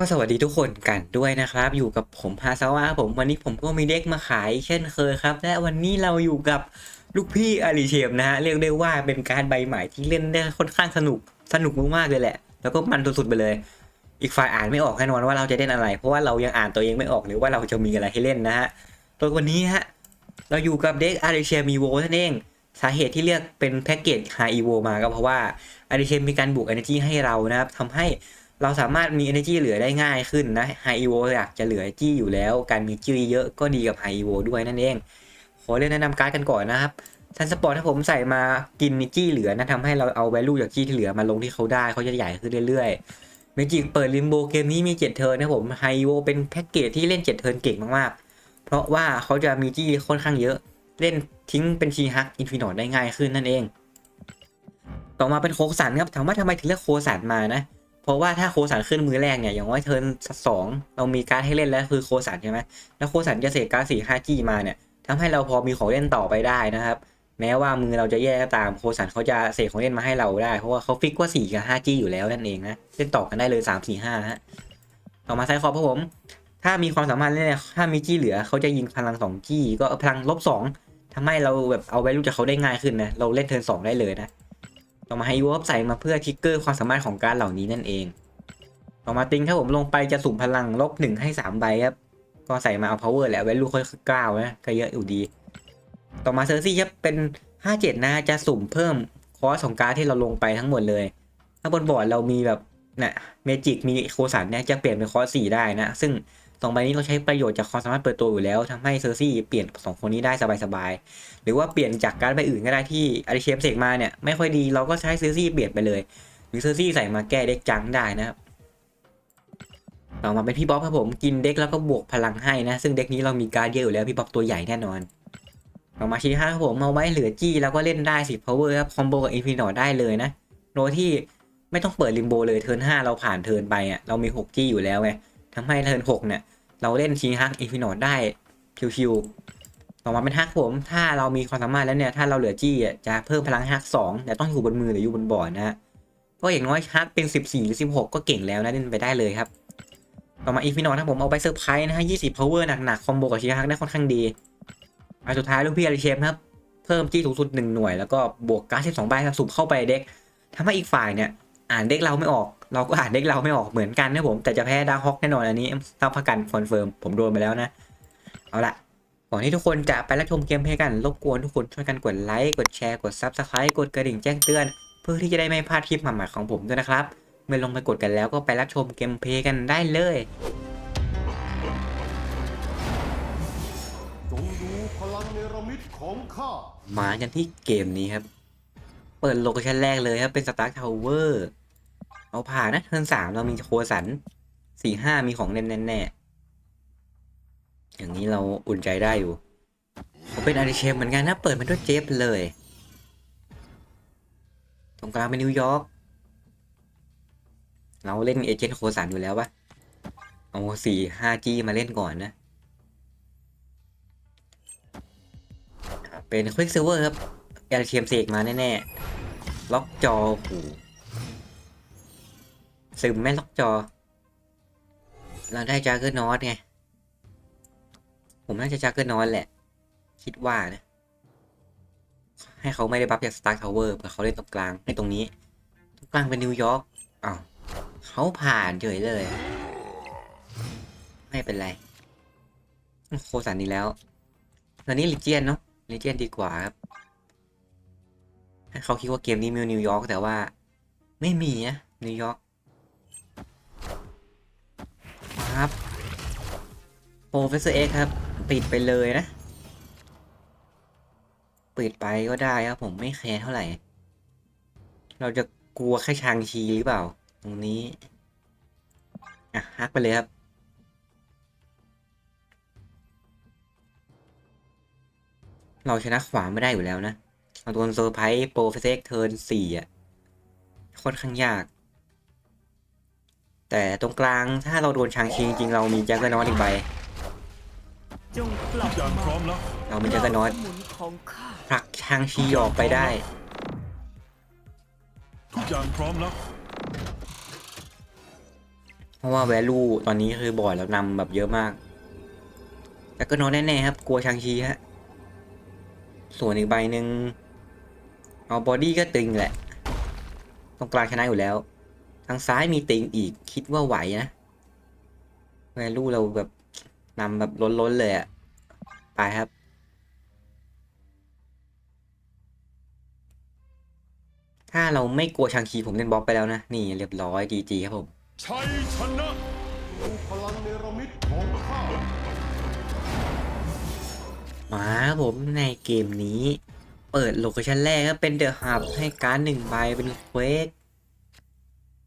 ก็สวัสดีทุกคนกันด้วยนะครับ อยู่กับผมฮาซาวะผมวันนี้ผมก็มีเด็กมาขายเช่นเคยครับ และวันนี้เราอยู่กับลูกพี่อาริเชมนะฮะเรียกได้ว่าเป็นการใบใหม่ที่เล่นได้ค่อนข้างสนุกสนุกมากๆเลยแหละ แล้วก็มันสุดๆไปเลย อีกฝ่ายอ่านไม่ออกแน่นอนว่าเราจะเล่นอะไร เพราะว่าเรายังอ่านตัวเองไม่ออกหรือว่าเราจะมีอะไรให้เล่นนะฮะโดยวันนี้ฮะเราอยู่กับเด็กอาริเชมีโวนั่นเองสาเหตุที่เลือกเป็นแพ็กเกจ High Evo มาก็เพราะว่าอาริเชมมีการบวก Energy ให้เรานะครับทำให้ เราสามารถมี energy เหลือได้ง่ายขึ้นนะ High Evo อยากจะเหลือจี้อยู่แล้ว การมีจี้เยอะก็ดีกับ High Evo ด้วยนั่นเอง ขอเรียนแนะนำการ์ดกันก่อนนะครับทันสปอร์ตถ้าผมใส่มากินมีจี้เหลือนะทำให้เราเอา value จากจี้ที่เหลือมาลงที่เขาได้เขาจะใหญ่ขึ้นเรื่อยๆเมจิกเปิดลิมโบเกมนี้มี7เทิร์นนะผม High Evo เป็นแพ็กเกจที่เล่น 7 เทิร์นเก่งมากๆ เพราะว่าเขาจะมีจี้ค่อนข้างเยอะ เล่นทิ้งเป็นชีฮักอินฟินอตได้ง่ายขึ้นนั่นเอง ต่อมาเป็นโคสันครับถามว่าทำไมถึงเลือกโคสันมานะเพราะว่าถ้าโคสันขึ้นมือแรกเนี่ยอย่างว่าเทิร์นสองเรามีการให้เล่นแล้วคือโคสันใช่ไหมแล้วโคสันจะเสกการสี่ห้าจี้มาเนี่ยทำให้เราพอมีของเล่นต่อไปได้นะครับ แม้ว่ามือเราจะแย่ก็ตามโคสันเขาจะเสกของเล่นมาให้เราได้ เพราะว่าเขาฟิกว่าสี่กับห้าจี้อยู่แล้วนั่นเองนะเล่นต่อกันได้เลยสามสี่ห้าฮะต่อมาไซคอร์ครับผมถ้ามีความสามารถเล่นเนี่ยถ้ามีจี้เหลือเขาจะยิงพลังสองจี้ก็พลังลบสองทำให้เราแบบเอาไว้รู้จักเขาได้ง่ายขึ้นนะเราเล่นเทิร์นสองได้เลยนะ ต่อมาให้ยูฟใส่มาเพื่อทิกเกอร์ความสามารถของการเหล่านี้นั่นเอง ต่อมาติงถ้าผมลงไปจะสุ่มพลังลบหนึ่งให้สามใบครับ ก็ใส่มาเอา power แหละไว้ลูกค่อยเก้านะก็เยอะอยู่ดี ต่อมาเซอร์ซี่ครับเป็นห้าเจ็ดนะจะสุ่มเพิ่มคอสของการที่เราลงไปทั้งหมดเลย ถ้าบนบอร์ดเรามีแบบน่ะเมจิกมีโคสันเนี่ยจะเปลี่ยนเป็นคอสสี่ได้นะ ซึ่ง สองใบนี้เราใช้ประโยชน์จากความสามารถเปิดตัวอยู่แล้วทำให้เซอร์ซี่เปลี่ยนสองคนนี้ได้สบายๆหรือว่าเปลี่ยนจากการดใบอื่นก็ได้ที่อาริเชมเสกมาเนี่ยไม่ค่อยดีเราก็ใช้เซอร์ซี่เปลี่ยนไปเลย หรือเซอร์ซี่ใส่มาแก้เด็กจังได้นะครับต่อมาเป็นพี่บ๊อบครับผมกินเด็กแล้วก็บวกพลังให้นะ ซึ่งเด็กนี้เรามีการดเยอะอยู่แล้วพี่บ๊อบตัวใหญ่แน่นอนต่อมาชี้ห้าครับผมเอาไว้เหลือจี้แล้วก็เล่นได้สิ power ครับคอมโบกับอินฟินิตได้เลยนะโดยที่ไม่ต้องเปิดลิมโบเลยเทิร์นห้าเราผ่านเทิร์นไปอะเรามีหกจี้อยู่แล้วไง ทำให้เทิร์นหกเนี่ย เราเล่นชีฮักอินฟินิตได้ชิวๆต่อมาเป็นฮักผม ถ้าเรามีความสามารถแล้วเนี่ย ถ้าเราเหลือจี้จะเพิ่มพลังฮักสองแต่ต้องอยู่บนมือหรืออยู่บนบอร์ดนะฮะก็อย่างน้อยฮักเป็นสิบสี่หรือสิบหกก็เก่งแล้วนะเล่นไปได้เลยครับต่อมาอีฟินอนะผมเอาไปเซอร์ไพรส์นะฮะยี่สิบ power หนักๆ คอมโบกับชีฮักได้ค่อนข้างดีอันสุดท้ายลูกพี่อาริเชมครับ เพิ่มจี้สูงสุดหนึ่งหน่วย แล้วก็บวกการ์ดสิบสองใบครับสุ่มเข้าไปเด็กทำให้อีกฝ่ายเนี่ย อ่านเด็กเราไม่ออก เราก็อ่านเด็กเราไม่ออกเหมือนกันนะผม แต่จะแพ้ดาร์ฮอกแน่นอนอันนี้ต้องประกันคอนเฟิร์มผมโดนไปแล้วนะ เอาละก่อนที่ทุกคนจะไปรับชมเกมเพลย์กัน รบกวนทุกคนช่วยกันกดไลค์ กดแชร์ กด Subscribe กดกระดิ่งแจ้งเตือน เพื่อที่จะได้ไม่พลาดคลิปใหม่ๆของผมด้วยนะครับ เมื่อลงไปกดกันแล้วก็ไปรับชมเกมเพลย์กันได้เลยจงดูพลังเนรมิตของข้ามากันที่เกมนี้ครับ เปิดโลเคชั่นแรกเลยครับเป็นสตาร์ทาวเวอร์ เอาผ่านนะเทิร์นสามเรามีโคสันสี่ห้ามีของเล่นแน่อย่างนี้เราอุ่นใจได้อยู่เขาเป็นอาริเชมเหมือนกันนะ เปิดมาด้วยเจฟเลย ตรงกลางเป็นนิวยอร์กเราเล่นเอเจนต์โคสันอยู่แล้วปะเอาสี่ห้าจีมาเล่นก่อนนะเป็นควิกซิเวอร์ครับอลเทียมเสกมาแน่ๆล็อกจอหู ซึมไม่ล็อกจอ เราได้จากเกอร์นอตไง ผมน่าจะจากเกอร์นอตแหละ คิดว่านะ ให้เขาไม่ได้บัฟจากสตาร์ทาวเวอร์เผื่อเขาเล่นตรงกลางในตรงนี้ ตรงกลางเป็นนิวยอร์กอ้าวเขาผ่านเฉยเลย ไม่เป็นไร โคสันนี้แล้วตอนนี้ลิเจียนเนาะลิเจียนดีกว่าครับให้เขาคิดว่าเกมนี้มีนิวยอร์กแต่ว่า ไม่มีนะนิวยอร์ก ครับโปรเฟสเซอร์เอ็กครับ ปิดไปเลยนะ ปิดไปก็ได้ครับ ผมไม่แคร์เท่าไหร่ เราจะกลัวแค่ชางชีหรือเปล่า ตรงนี้ อะฮักไปเลยครับเราชนะขวาไม่ได้อยู่แล้วนะเราโดนเซอร์ไพรส์โปรเฟสเซกเทิร์นสี่อะค่อนข้างยาก แต่ตรงกลางถ้าเราโดนชางชีจริงๆเรามีแจ็คเกอร์นอตอีกใบ จงกลับทุกอย่างพร้อมแล้วเรามีแจ็คเกอร์นอตหมุนของข้าผลักชางชีออกไปได้ ทุกอย่างพร้อมแล้วเพราะว่าแวลูตอนนี้คือบอร์ดเรานำแบบเยอะมากแต่ก็นอนแน่ๆครับ กลัวชางชีฮะ ส่วนอีกใบหนึ่งเอาบอดี้ก็ตึงแหละ ตรงกลางชนะอยู่แล้ว ทางซ้ายมีติงอีกคิดว่าไหวนะแวลูเราแบบนำแบบล้นๆเลยอะไปครับ ถ้าเราไม่กลัวชางคีผมเล่นบล็อกไปแล้วนะ นี่เรียบร้อยจีจีครับผมชัยชนะพลังเนรมิตของข้ามาผมในเกมนี้ เปิดโลเคชันแรกก็เป็นเดอะฮับให้การ์ดหนึ่งใบเป็นเควก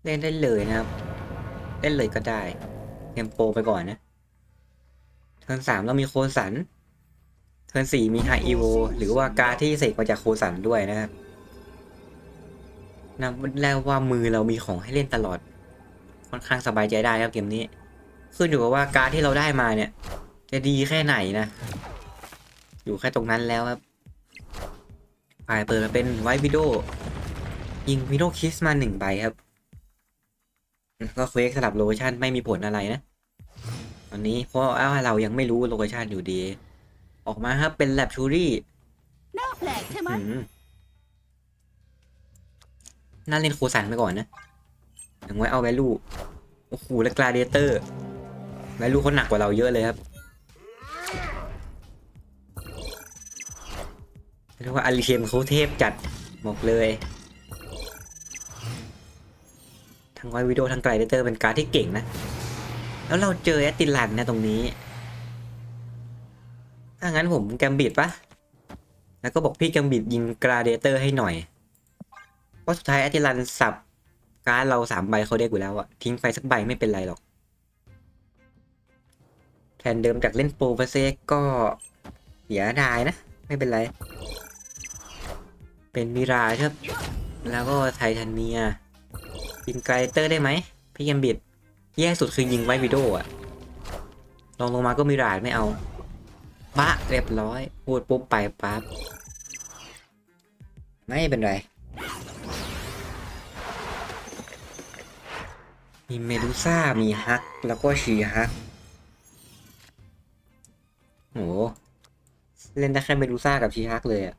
เล่นได้เลยนะครับ เล่นเลยก็ได้เทมโปไปก่อนนะ เทิร์นสามเรามีโคสัน เทิร์นสี่มีไฮอีโวหรือว่าการที่เสกมาจากโคสันด้วยนะครับนับแล้วว่ามือเรามีของให้เล่นตลอด ค่อนข้างสบายใจได้ครับเกมนี้ ขึ้นอยู่กับว่าการที่เราได้มาเนี่ย จะดีแค่ไหนนะ อยู่แค่ตรงนั้นแล้วครับปลายเปิดมาเป็นไวท์วิดโอยิงวิดโอคิสมาหนึ่งใบครับ ก็เควกสลับโลเคชั่นไม่มีผลอะไรนะตอนนี้เพราะว่าเรายังไม่รู้โลเคชั่นอยู่ดี ออกมาครับเป็นแลบชูรี่น่าแปลกใช่ไหมน่าเล่นโคสันไปก่อนนะถึงไว้เอาแวลูโอ้โหแล้วกลาเดเตอร์แวลูเขาหนักกว่าเราเยอะเลยครับเรียกว่าอาริเชมเขาเทพจัดบอกเลย ทั้งไววิดีโอทั้งไกลเดเตอร์เป็นการที่เก่งนะ แล้วเราเจอแอตติลันนะตรงนี้ ถ้างั้นผมแกมบิดปะแล้วก็บอกพี่แกมบิดยิงกราเดเตอร์ให้หน่อย เพราะสุดท้ายแอตติลันสับการเราสามใบเขาได้กูแล้วอะทิ้งไปสักใบไม่เป็นไรหรอกแทนเดิมจากเล่นโปรเฟเซก็เสียดายนะ ไม่เป็นไร เป็นมิราครับ แล้วก็ไททานเนีย ยิงไกลเตอร์ได้ไหมพี่แกมบิดแย่สุดคือยิงไว้วิดโออะลองลงมาก็มิราไม่เอาบะเรียบร้อย พูดปุ๊บไปปั๊บไม่เป็นไรมีเมดูซ่า มีฮัก แล้วก็ชีฮักโหเล่นได้แค่เมดูซ่ากับชีฮักเลยอะ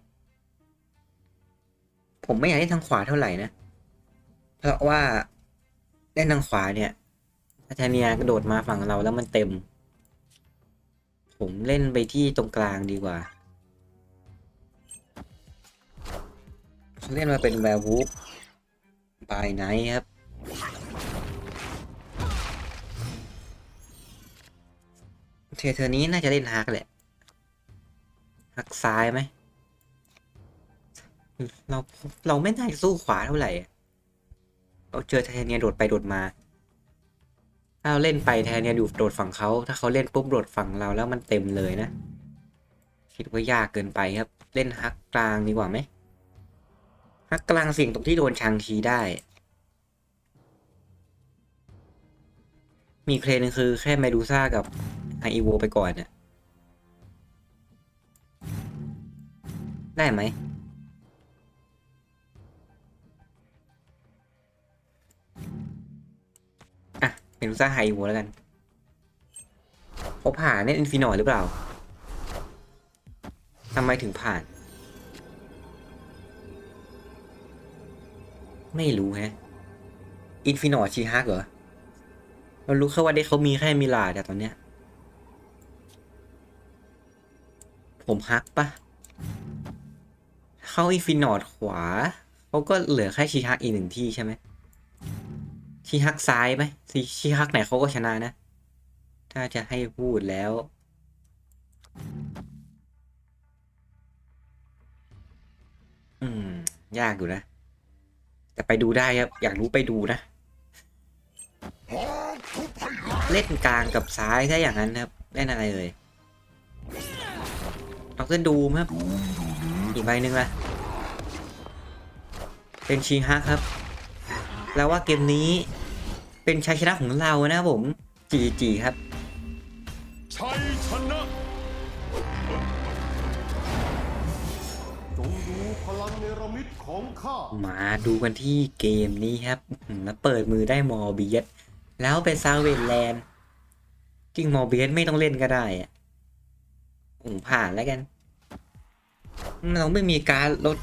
ผมไม่อยากเล่นทางขวาเท่าไหร่นะ เพราะว่าเล่นทางขวาเนี่ยอาจาเนียกระโดดมาฝั่งเราแล้วมันเต็ม ผมเล่นไปที่ตรงกลางดีกว่าเล่นมาเป็นแวร์วูฟบายไนท์ครับ เทเทอนี้น่าจะเล่นฮักแหละ ฮักซ้ายไหม เราเราไม่น่าจะสู้ขวาเท่าไหร่อะ เราเจอไทเทเนียโดดไปโดดมา ถ้าเราเล่นไปไทเทเนียอยู่โดดฝั่งเขา ถ้าเขาเล่นปุ๊บโดดฝั่งเราแล้วมันเต็มเลยนะ คิดว่ายากเกินไปครับ เล่นฮักกลางดีกว่าไหมฮักกลางสี่งตรงที่โดนชังทีได้ มีเคลนึงคือแค่เมดูซ่ากับไฮอีโวไปก่อนเนี่ยได้ไหม เมดูซ่าไฮอีโวแล้วกันเขาผ่านเนี่ยอินฟินอร์หรือเปล่าทำไมถึงผ่าน ไม่รู้แฮะอินฟินอร์ชีฮักเหรอเรารู้แค่ว่าเด็กเขามีแค่มิลาดอะตอนเนี้ย ผมฮักปะเข้าอินฟินอร์ขวาเขาก็เหลือแค่ชีฮักอีกหนึ่งที่ใช่ไหม ชีฮักซ้ายไหมชีชีฮักไหนเขาก็ชนะนะ ถ้าจะให้พูดแล้ว อืม ยากอยู่นะ แต่ไปดูได้ครับ อยากรู้ไปดูนะ เล่นกลางกับซ้ายถ้าอย่างนั้นครับ เล่นอะไรเลยเอาขึ้นดูครับ อีกใบหนึ่งละเป็นชีฮักครับ แล้วว่าเกมนี้ เป็นชัยชนะของเรานะครับผมจีจีครับชัยชนะจงดูพลังเนรมิตของข้ามาดูกันที่เกมนี้ครับอื้อหือแล้วเปิดมือได้มอร์เบียสแล้วเป็นซาเวนแลนด์จริงมอร์เบียสไม่ต้องเล่นก็ได้อะผมผ่านแล้วกัน เราไม่มีการลด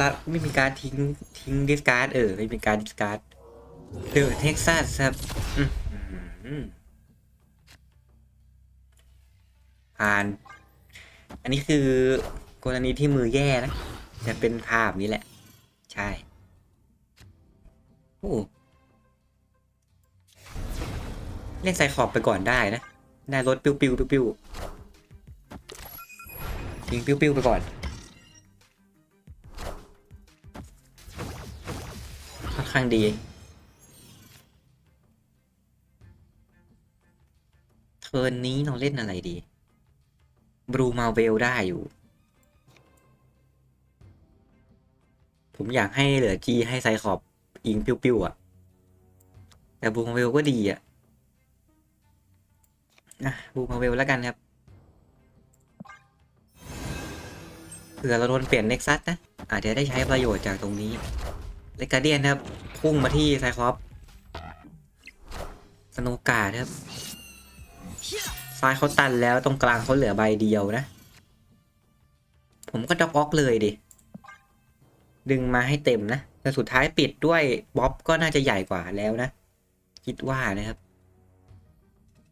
ละไม่มีการทิ้งทิ้งดิสการ์ดเออไม่มีการดิสการ์ดเดอะเท็กซัสครับผ่าน อันนี้คือกรณีที่มือแย่นะจะเป็นภาพนี้แหละ ใช่โอ้เล่นไซคอบไปก่อนได้นะ ได้รถปิ้วปิ้วปิ้วปิ้วยิงปิ้วปิ้วไปก่อนค่อนข้างดี นนี้เราเล่นอะไรดี บรูมาเวลได้อยู่ ผมอยากให้เหลือจีให้ไซคอบอิงปิ้วๆอะ แต่บรูมาเวลก็ดีอะนะบูมาเวลแล้วกันครับเผื่อเราโดนเปลี่ยนเน็กซัสนะ อาจจะได้ใช้ประโยชน์จากตรงนี้เลกาเดียนครับ พุ่งมาที่ไซคลอปสโนกาครับ ซ้ายเขาตันแล้วตรงกลางเขาเหลือใบเดียวนะ ผมก็ด็อกออกเลยดิ ดึงมาให้เต็มนะ แต่สุดท้ายปิดด้วยบ๊อบก็น่าจะใหญ่กว่าแล้วนะ คิดว่านะครับ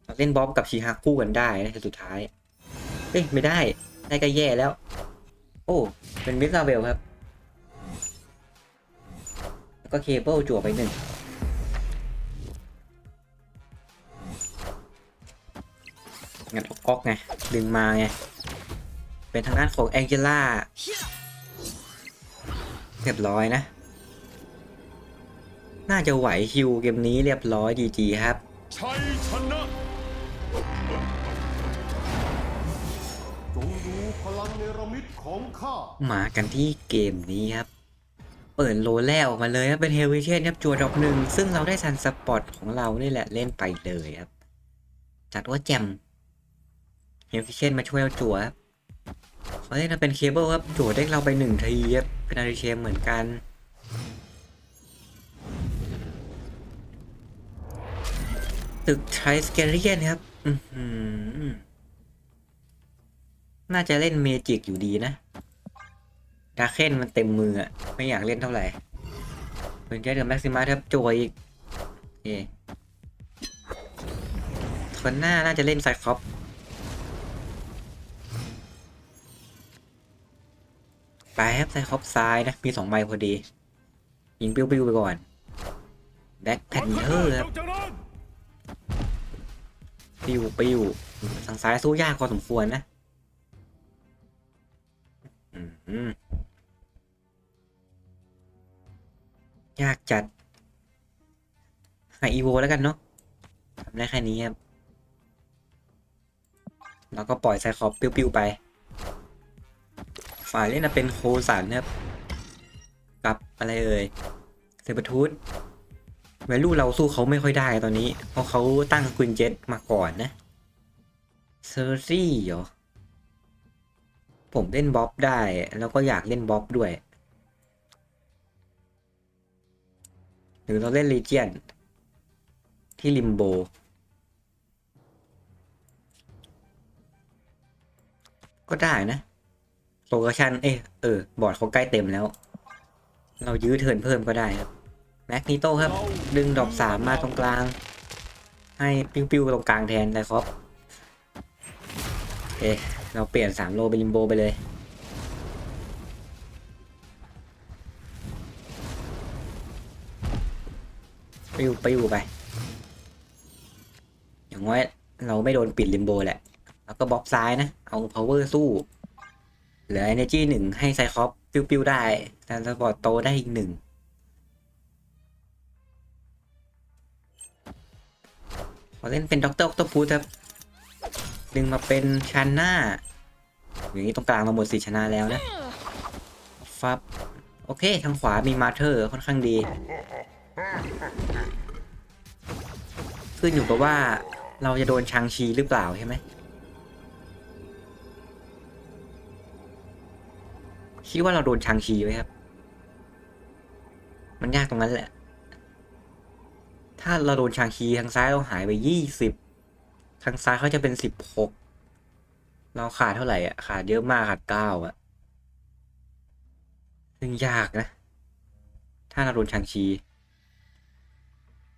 เราเล่นบ๊อบกับชีฮาคู่กันได้นะแต่สุดท้าย เอ้ยไม่ได้ ได้ก็แย่แล้ว โอ้ เป็นมิสซาเบลครับแล้วก็เคเบิลจั่วไปหนึ่ง งัดออกก๊อกไง ดึงมาไง เป็นทางด้านของแองเจล่าเรียบร้อยนะ น่าจะไหวคิวเกมนี้เรียบร้อยดีจีครับชัยชนะจงดูพลังเนรมิตของข้ามากันที่เกมนี้ครับ เปิดโลแรกออกมาเลยครับ เป็นเฮลวิเชนครับจัวดอกหนึ่ง ซึ่งเราได้ซันสปอตของเรานี่แหละเล่นไปเลยครับ จัดว่าแจม เฮลวิเชนมาช่วยเราจัวครับเขาเล่นมาเป็นเคเบิลครับจัวได้เราไปหนึ่งทีครับเป็นอาริเชมเหมือนกันตึกไทสเกเรียนครับอือหือน่าจะเล่นเมจิกอยู่ดีนะดาเคนมันเต็มมืออะไม่อยากเล่นเท่าไหร่เป็นแค่เดือแม็กซิมัสครับโจยอีกโอเคคนหน้าน่าจะเล่นไซคอป ไปครับไซคอปซ้ายนะ มีสองใบพอดี ยิงปิ้วๆไปก่อนแบ็คแพนเทอร์ครับปิวปิวทางซ้ายสู้ยากพอสมควรนะอืมอืมยากจัดหาอีโวแล้วกันเนาะทำได้แค่นี้ครับ แล้วก็ปล่อยไซคอปปิ้วๆไป ฝ่ายเล่นเป็นโคสันครับ กับอะไรเอ่ยเซเบทูธแวลูเราสู้เขาไม่ค่อยได้ตอนนี้ เพราะเขาตั้งควินเจ็ตมาก่อนนะเซอร์ซี่เหรอ ผมเล่นบ๊อบได้ แล้วก็อยากเล่นบ๊อบด้วย หรือเราเล่นลีเจียน ที่ลิมโบก็ได้นะ โลเคชันเอเออบอร์ดเขาใกล้เต็มแล้ว เรายื้อเทินเพิ่มก็ได้ครับแมกนิโตครับ ดึงดอกสามมาตรงกลาง ให้ปิ้วๆตรงกลางแทนไลคอปเอเราเปลี่ยนสามโลเป็นลิมโบไปเลยปิ้วปิ้วไป อย่างน้อยเราไม่โดนปิดลิมโบแหละ แล้วก็บล็อกซ้ายนะ เอา power สู้ เหลือ energy หนึ่งให้ไซคอปปิ้วๆได้แทนสปอร์ตโตได้อีกหนึ่งขอเล่นเป็นด็อกเตอร์ออคโตพูครับ ดึงมาเป็นชันหน้า อย่างนี้ตรงกลางเราหมดสีชนะแล้วนะ ฟับ โอเค ทางขวามีมาเธอร์ค่อนข้างดี ขึ้นอยู่กับว่าเราจะโดนชางชีหรือเปล่าใช่ไหม คิดว่าเราโดนชางชีไหมครับ มันยากตรงนั้นแหละ ถ้าเราโดนชางคีทางซ้ายเราหายไปยี่สิบทางซ้ายเขาจะเป็นสิบหกเราขาดเท่าไหร่อะ ขาดเยอะมากขาดเก้าอะซึ่งยากนะ ถ้าเราโดนชางชี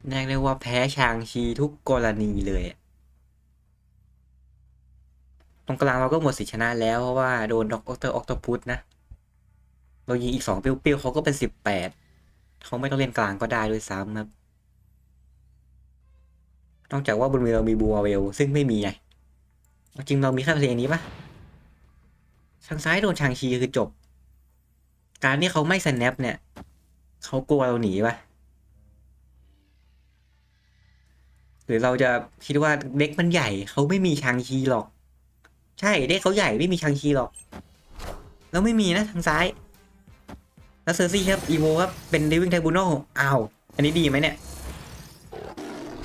เรียกว่าแพ้ชางชีทุกกรณีเลย ตรงกลางเราก็หมดสิทธิชนะแล้วเพราะว่าโดนด็อกเตอร์ออกตพุทนะ เรายิงอีกสองเปรี้ยวๆเขาก็เป็นสิบแปดเขาไม่ต้องเล่นกลางก็ได้ด้วยซ้ำครับ นอกจากว่าบนมือเรามีบัวเวล ซึ่งไม่มีไงจริงเรามีแค่เพลงนี้ปะทางซ้ายโดนชางชีคือจบ การที่เขาไม่สแนปเนี่ย เขากลัวเราหนีปะหรือเราจะคิดว่าเด็กมันใหญ่เขาไม่มีชางชีหรอก ใช่เด็กเขาใหญ่ไม่มีชางชีหรอก แล้วไม่มีนะทางซ้าย แล้วเซอร์ซี่ครับอีโวครับเป็นลิวิ่งไทบูโน่อ้าวอันนี้ดีไหมเนี่ย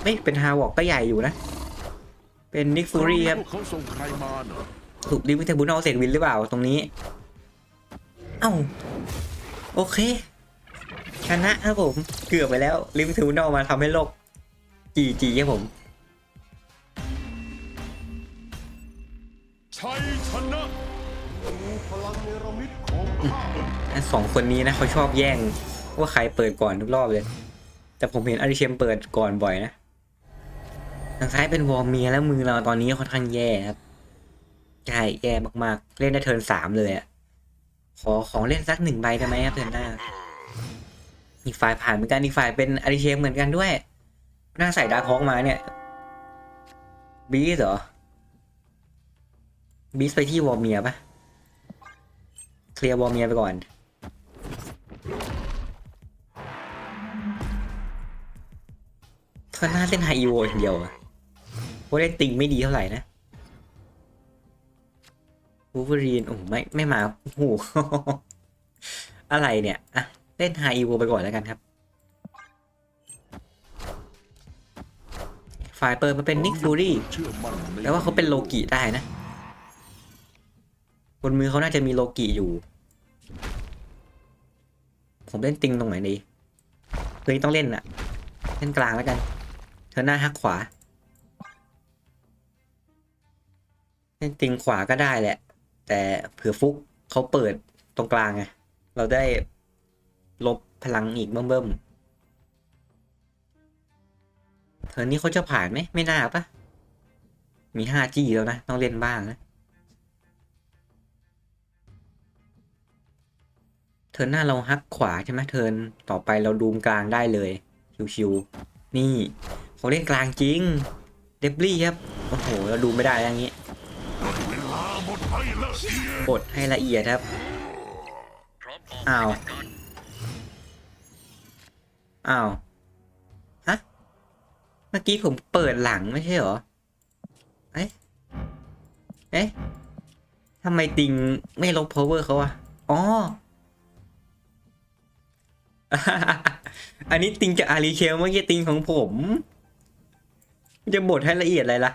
ไม่เป็นฮาวอกก็ใหญ่อยู่นะ เป็นนิกฟูรี่ครับถูกลิวิ่งไทบูโน่เสร็จวินหรือเปล่าตรงนี้เอ้าโอเคชนะครับผมเกือบไปแล้วลิวิงไทบูโนมาทำให้โลกจีจีครับผม รู้พลังเนรมิตของข้าอันสองคนนี้นะเขาชอบแย่ง ว่าใครเปิดก่อนทุกรอบเลย แต่ผมเห็นอาริเชมเปิดก่อนบ่อยนะทางซ้ายเป็นวอร์เมียแล้วมือเราตอนนี้ค่อนข้างแย่ครับใช่แย่มากๆ เล่นได้เทิร์นสามเลยอะขอของเล่นสักหนึ่งใบได้ไหมครับเทิร์นหน้าอีกฝ่ายผ่านเหมือนกันอีกฝ่ายเป็นอาริเชมเหมือนกันด้วยน้าใส่ดาร์คฮอกมาเนี่ยบีสเหรอบีสไปที่วอร์เมียปะ เคลียร์วอร์เมียไปก่อนเขาน่าเล่นไฮโวอย่างเดียวอะเพราะเล่นติงไม่ดีเท่าไหร่นะวูฟเวอรีนโอ้โหไม่ไม่มาโอ้โหอะไรเนี่ยอะเล่นไฮอีโวไปก่อนแล้วกันครับฝ่ายเปิดมาเป็นนิกฟูรี่แปลว่าเขาเป็นโลกิได้นะ นมือเขาน่าจะมีโลกิอยู่ ผมเล่นติงตรงไหนดีตัวนี้ต้องเล่นอะเล่นกลางแล้วกัน เธอหน้าฮักขวา เล่นติงขวาก็ได้แหละ แต่เผื่อฟุกเขาเปิดตรงกลางไง เราได้ลบพลังอีกเบิ่มๆเธอนี้เขาจะผ่านไหม ไม่น่าปะมี 5G แล้วนะ ต้องเล่นบ้างนะ เทิร์นหน้าเราฮักขวาใช่ไหมเทิร์นต่อไปเราดูมกลางได้เลย ชิวๆนี่เขาเล่นกลางจริง เดบลี่ครับ โอ้โห เราดูไม่ได้อย่างนี้กดให้ละเอียดครับ อ้าว อ้าว ฮะ เมื่อกี้ผมเปิดหลังไม่ใช่เหรอ เอ๊ะ เอ๊ะทำไมติงไม่ลบ power เขาอะอ๋อ อันนี้ติงจากอารีเคลเมื่อกี้ติงของผม จะบดให้ละเอียดอะไรล่ะ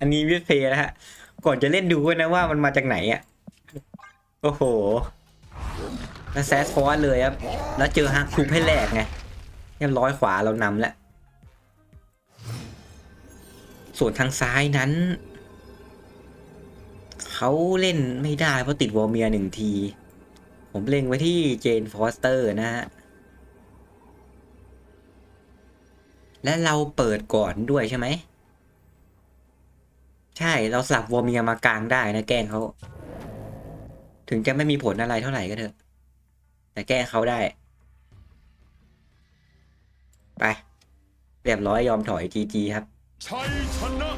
อันนี้วิดเพย์นะฮะ ก่อนจะเล่นดูนะว่ามันมาจากไหนอะโอ้โหแล้วแซสฟอสเลยครับ แล้วเจอฮักทุบให้แหลกไงเรียบร้อยขวาเรานำแล้ว ส่วนทางซ้ายนั้น เขาเล่นไม่ได้เพราะติดวอร์เมียหนึ่งที ผมเล็งไว้ที่เจนฟอสเตอร์นะฮะ และเราเปิดก่อนด้วยใช่ไหม ใช่เราสลับวอร์เมียมากลางได้นะแกล้งเขา ถึงจะไม่มีผลอะไรเท่าไหร่ก็เถอะ แต่แกล้งเขาได้ ไป เรียบร้อยยอมถอยจีจีครับชัยชนะ